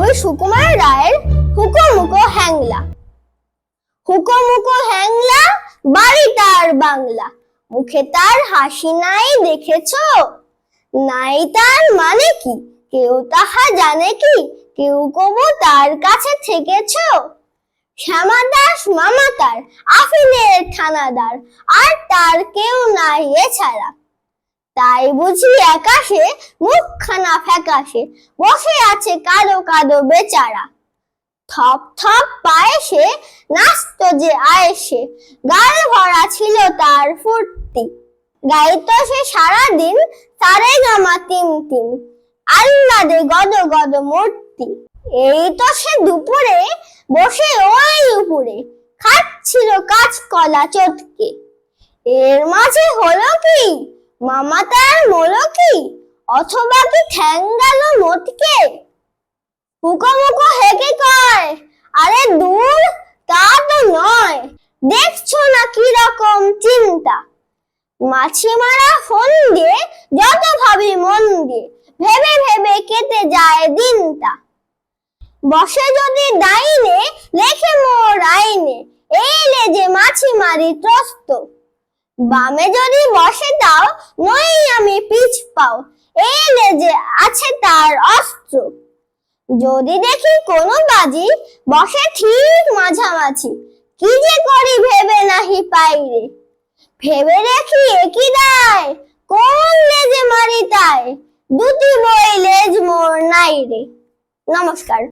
কবি সুকুমার রায়ের হুকো মুকো হ্যাংলা। হুকো মুকো হ্যাংলা, বাড়ি তার বাংলা। মুখে তার হাসি নাই দেখেছ? নাই তার মানে কি? কেউ তাহা জানে কি? কেউ কবু তার কাছে থেকেছ? শ্যামা দাস মামা তার আফিনের থানাদার, আর তার কেউ নাই এছাড়া। তাই বুঝি একাশে মুখখানা ফ্যাকাশে। বসে আছে কাদো কাদো বেচারা। থপ থপ পায়ে সে নাচতো যে আয়েসে। গাল ভরা ছিল তার ফুর্তি। গাইতো সে সারাদিন, তারে গামা তিন তিন। আল্লাদে গদ গদ মূর্তি। এই তো সে দুপুরে বসে ওই উপরে। খাচ্ছিল কাঁচকলা চটকে। এর মাঝে হলো কি? মামা তার মলো কি? অথবা কি ঠ্যাং গেল মটকে হুকো মুকো হেকে কয়? আরে দূর, তা তো নয়। দেখছ না কি রকম চিন্তা? মাছি মারা ফোন দিয়ে যত ভাবি মন দিয়ে, ভেবে ভেবে কেটে যায় দিনটা। বসে যদি ডাইনে লেখে মোর আইনে এই লে যে মাছি মারি ত্রস্ত। বামে যদি বসে দাও নই আমি পিছ পাও। এই লেজে আছে তার অস্ত্র। যদি দেখি কোনো বাজি বসে ঠিক মাঝামাঝি, কি যে করি ভেবে নাহি পাইরে। ভেবে দেখি একই দায়, কোন লেজে মারি তাই, দুটি বই লেজ মোর নাই রে। নমস্কার।